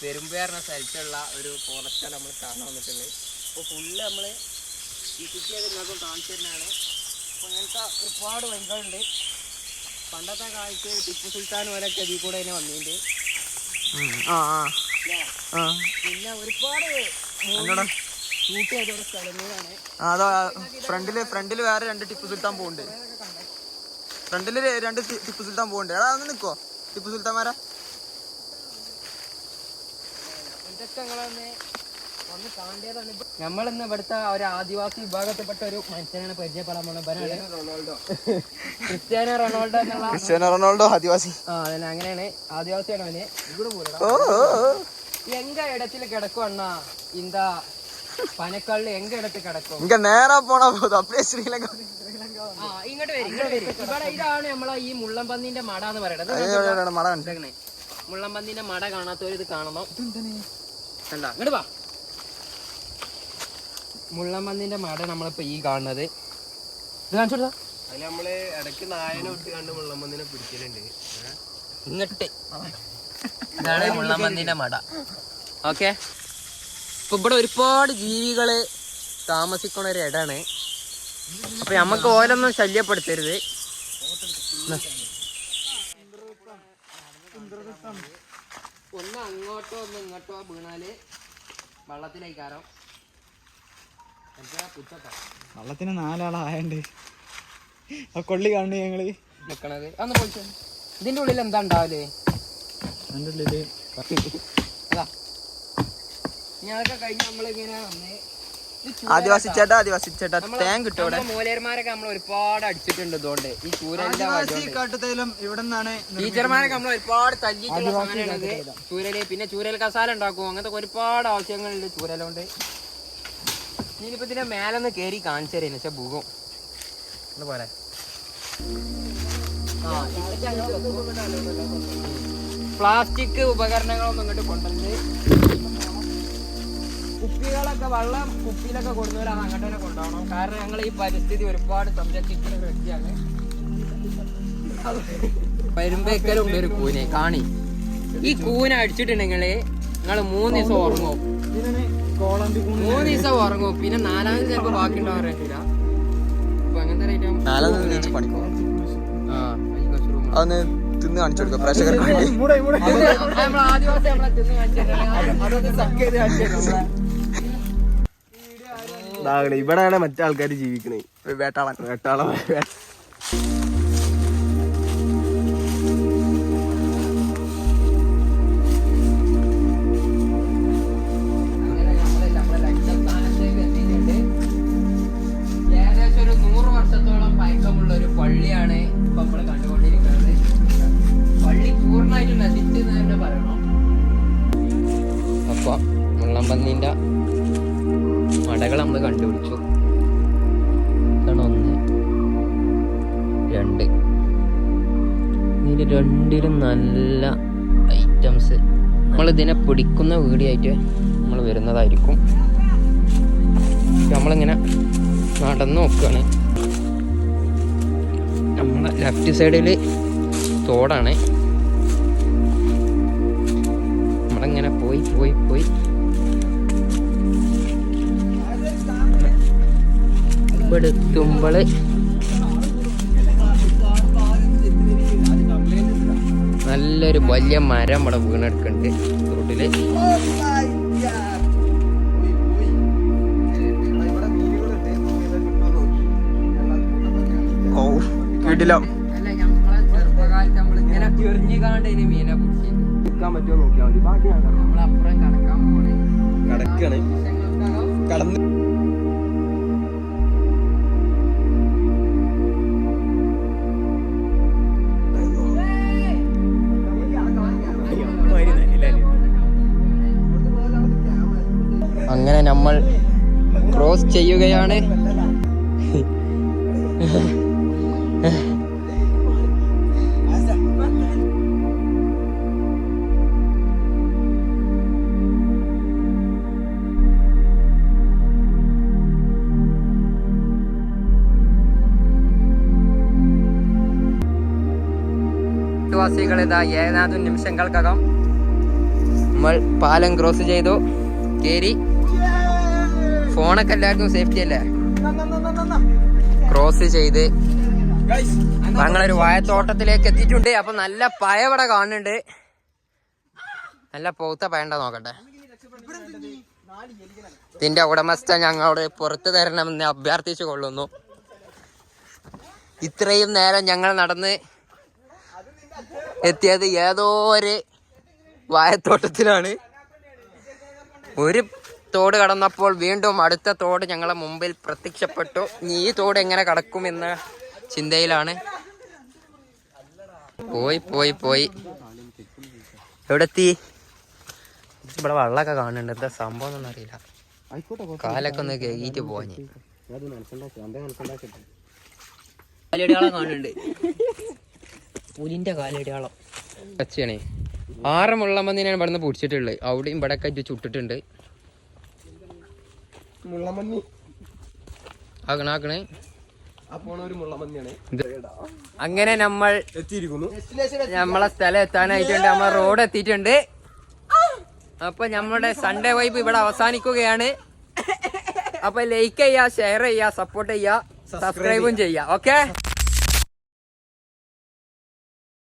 പെരുമ്പേറിന സ്ഥലത്തുള്ള ഒരു ഫോറസ്റ്റാണ് നമ്മൾ കാണാൻ വന്നിട്ടുള്ളത് അപ്പോൾ ഫുള്ള് നമ്മൾ ഈ കുട്ടിയൊക്കെ നിങ്ങൾക്കും കാണിച്ചു തരുന്നതാണ്. അപ്പോൾ ഇങ്ങനത്തെ ഒരുപാട് വഴികളുണ്ട്. പണ്ടത്തെ കാലത്ത് ടിപ്പു സുൽത്താൻ പോലൊക്കെ ഇതിൽ കൂടെ തന്നെ വന്നിട്ടുണ്ട്. പിന്നെ ഒരുപാട് അതാ ഫ്രണ്ടിൽ ഫ്രണ്ടിൽ വേറെ രണ്ട് ടിപ്പു സുൽത്താൻ പോകുന്നുണ്ട് ഫ്രണ്ടിൽ രണ്ട് ടിപ്പു സുൽത്താൻ പോകുന്നുണ്ട് എടാ ഒന്ന് നിക്കോ? ടിപ്പു സുൽത്താൻമാരാ? ഇതൊക്കെ നിങ്ങളൊന്ന് ഒന്ന് കാണേണ്ടതാണ്. നമ്മളിന്ന് ഇവിടുത്തെ ഒരു ആദിവാസി വിഭാഗത്തിൽപ്പെട്ട ഒരു മനുഷ്യനാണ് പരിചയപ്പെടാൻ പോകുന്നത്. റൊണാൾഡോ. ക്രിസ്ത്യാനോ റൊണാൾഡോ എന്നുള്ള ക്രിസ്ത്യാനോ റൊണാൾഡോ ആദിവാസി. ആ അതന്നെ അങ്ങനെയാണ്. ആദിവാസിയാണ് അവന്. എങ്ക ഇടത്തിൽ കിടക്കും അണ്ണാ. ഇന്ത പനക്കള്ളി എങ്ക ഇടത്ത് കിടക്കും? ഇങ്ങ നേരെ പോണാ? പോതും അപ്പഴേ ശ്രീലങ്ക? ആ ഇങ്ങോട്ട് വരും ഇങ്ങോട്ട് വരും. ഇവിടെ ഇതാണ് നമ്മളെ ഈ മുള്ളംപന്നിന്റെ മട എന്ന് പറയുന്നത്. മുള്ളംപന്നിന്റെ മട കാണാത്തവര് ഇത് കാണണം കണ്ട ഇങ്ങോട്ട് വാ. മുള്ളംപന്നിന്റെ മട നമ്മളിപ്പോ ഈ കാണുന്നത്. ഇത് കാണിച്ചു കൊടുത്താ. അതിന് നമ്മൾ ഇടയ്ക്ക് നായനെ വിട്ട് കണ്ട് മുള്ളമ്പന്നിനെ പിടിക്കലുണ്ട്. ഇങ്ങട്ട്. ഇതാണ് മുള്ളംപന്നിന്റെ മട. ഓക്കെ. ഇപ്പൊ ഇവിടെ ഒരുപാട് ജീവികൾ താമസിക്കണ ഒരു ഇടാണ്. അപ്പൊ നമ്മക്ക് ഓരോന്നും ശല്യപ്പെടുത്തരുത്. ഒന്ന് അങ്ങോട്ടോ ഒന്ന് ഇങ്ങോട്ടോ വീണാൽ വള്ളത്തിലേക്കാരം പുച്ചട്ടോ വള്ളത്തിന് നാലാളായണ്ട് ആ കൊള്ളി കാണു ഞങ്ങൾ. നിക്കണത്. അന്ന് പോയിച്ചു ഇതിന്റെ ഉള്ളിൽ എന്താ ഉണ്ടാവല്ലേ അതിന്റെ ഉള്ളിൽ അതാ. ഞങ്ങളൊക്കെ കഴിഞ്ഞ് നമ്മളിങ്ങനെ വന്നേ ആദിവാസി ചേട്ടാ ആദിവാസി ചേട്ടാ തേൻ കിട്ടും ഇവിടെ. മൂലയന്മാരൊക്കെ നമ്മൾ ഒരുപാട് അടിച്ചിട്ടുണ്ട് ഇതുകൊണ്ട്. ഈ ചൂരലിന്റെ. കാട്ടുതൈലം ഇവിടെ നിന്നാണ് ടീച്ചർമാരൊക്കെ നമ്മൾ ഒരുപാട് തല്ലിയിട്ടുള്ള സാധനമാണത് ചൂരൽ പിന്നെ ചൂരൽ കസാല ഉണ്ടാക്കും. അങ്ങനത്തെ ഒരുപാട് ആവശ്യങ്ങളുണ്ട് ചൂരലുണ്ട് ഇനിയിപ്പോ ഇതിന്റെ മേലൊന്ന് കേറി കാണിച്ചു തരേന് പക്ഷെ ഭൂകം പോലെ. പ്ലാസ്റ്റിക് ഉപകരണങ്ങളൊന്നും ഇങ്ങോട്ട് കൊണ്ടുവന്ന് കുപ്പികളൊക്കെ വെള്ളം കുപ്പിയിലൊക്കെ കൊണ്ടുവരാൻ അങ്ങോട്ട് തന്നെ കൊണ്ടുപോകണം. കാരണം ഞങ്ങൾ ഈ പരിസ്ഥിതി ഒരുപാട് സംരക്ഷിക്കുന്ന ഒരു വ്യക്തിയാണ് വരുമ്പേക്കലുണ്ട് ഒരു കൂനെ കാണി. ഈ കൂന അടിച്ചിട്ടുണ്ടെങ്കിൽ നിങ്ങൾ മൂന്ന് ദിവസം ഉറങ്ങും. ഇതിനാണ് കോളമ്പി മൂന്ന് ദിവസം ഉറങ്ങും. പിന്നെ നാലാമത് ചിലപ്പോ ബാക്കി ഉണ്ടാവാൻ പറ്റില്ല അപ്പൊ അങ്ങനത്തെ പണിക്കോ ആ. അതൊന്ന് തിന്ന് കാണിച്ചു കൊടുക്കാം. പ്രേക്ഷകർക്ക് വേണ്ടി. ആദിവാസി നമ്മളെ തിന്ന് കാണിച്ചിട്ടുണ്ടെങ്കിൽ അതൊന്ന് suck ചെയ്ത് നമ്മളെ. ഇവിടെയാണ് മറ്റേ ആൾക്കാർ ജീവിക്കണേ. വേട്ടാളൻ. പള്ളി പൂർണമായിട്ടും നമ്മൾ പറയണം. അപ്പൊ വെള്ളം ഏകദേശം ഇതിൽ രണ്ടിലും നല്ല ഐറ്റംസ് നമ്മൾ ഇതിനെ പിടിക്കുന്ന വീഡിയോ ആയിട്ട് നമ്മൾ വരുന്നതായിരിക്കും. നമ്മളിങ്ങനെ നടന്നു നോക്കുകയാണ് നമ്മളെ ലെഫ്റ്റ് സൈഡിൽ തോടാണ്. നമ്മളിങ്ങനെ പോയി പോയി പോയി. ഇവിടെ എത്തുമ്പോൾ നല്ലൊരു വലിയ മരം ഇവിടെ വീണെടുക്കുന്നുണ്ട്. റോഡിൽ. ഓ വീട്ടിലോ? അല്ല ക്രോസ് ചെയ്യുകയാണ്. ഏതാനും നിമിഷങ്ങൾക്കകം നമ്മൾ പാലം ക്രോസ് ചെയ്തു. കേറി. ഫോണൊക്കെ എല്ലാവർക്കും സേഫ്റ്റി അല്ലേ? ക്രോസ് ചെയ്ത്. ഞങ്ങളൊരു വായത്തോട്ടത്തിലേക്ക് എത്തിയിട്ടുണ്ട്. അപ്പൊ നല്ല പയവട കാണുന്നുണ്ട്. നല്ല പൗത്ത പയണ്ട നോക്കട്ടെ. ഇതിന്റെ ഉടമസ്ഥ ഞങ്ങളോട് പുറത്തു തരണമെന്ന് അഭ്യർത്ഥിച്ചു കൊള്ളുന്നു. ഇത്രയും നേരം ഞങ്ങൾ നടന്ന് എത്തിയത് ഏതോ ഒരു വായത്തോട്ടത്തിലാണ്. ഒരു തോട് കടന്നപ്പോൾ വീണ്ടും അടുത്ത തോട് ഞങ്ങളെ മുമ്പിൽ പ്രത്യക്ഷപ്പെട്ടു. ഈ തോട് എങ്ങനെ കടക്കുമെന്ന ചിന്തയിലാണ്. പോയി പോയി പോയി. എവിടെത്തി? ഇവിടെ വെള്ളമൊക്കെ കാണുന്നുണ്ട്. എന്താ സംഭവം ഒന്നും അറിയില്ല. കാലൊക്കെ ഒന്ന് കേട്ട് പോവാൻ കാലടിയാളം കാണുന്നുണ്ട്. പുലിന്റെ കാലടിയാളം. ആറ് മുള്ളമന്തിനാണ് ഇവിടുന്ന് പിടിച്ചിട്ടുള്ളത്. അവിടെയും ഇവിടെ ഒക്കെ ചുട്ടിട്ടുണ്ട്. മുള്ളമന്നി ആക്കണേ ആക്കണേ. അങ്ങനെ നമ്മൾ എത്തിയിരിക്കുന്നു. നമ്മളെ സ്ഥലം എത്താനായിട്ടുണ്ട്. നമ്മൾ റോഡ് എത്തിയിട്ടുണ്ട്. അപ്പൊ നമ്മുടെ സൺഡേ വൈബ് ഇവിടെ അവസാനിക്കുകയാണ്. അപ്പൊ ലൈക്ക് ചെയ്യാ ഷെയർ ചെയ്യാ സപ്പോർട്ട് ചെയ്യാ സബ്സ്ക്രൈബും ചെയ്യുക. ഓക്കെ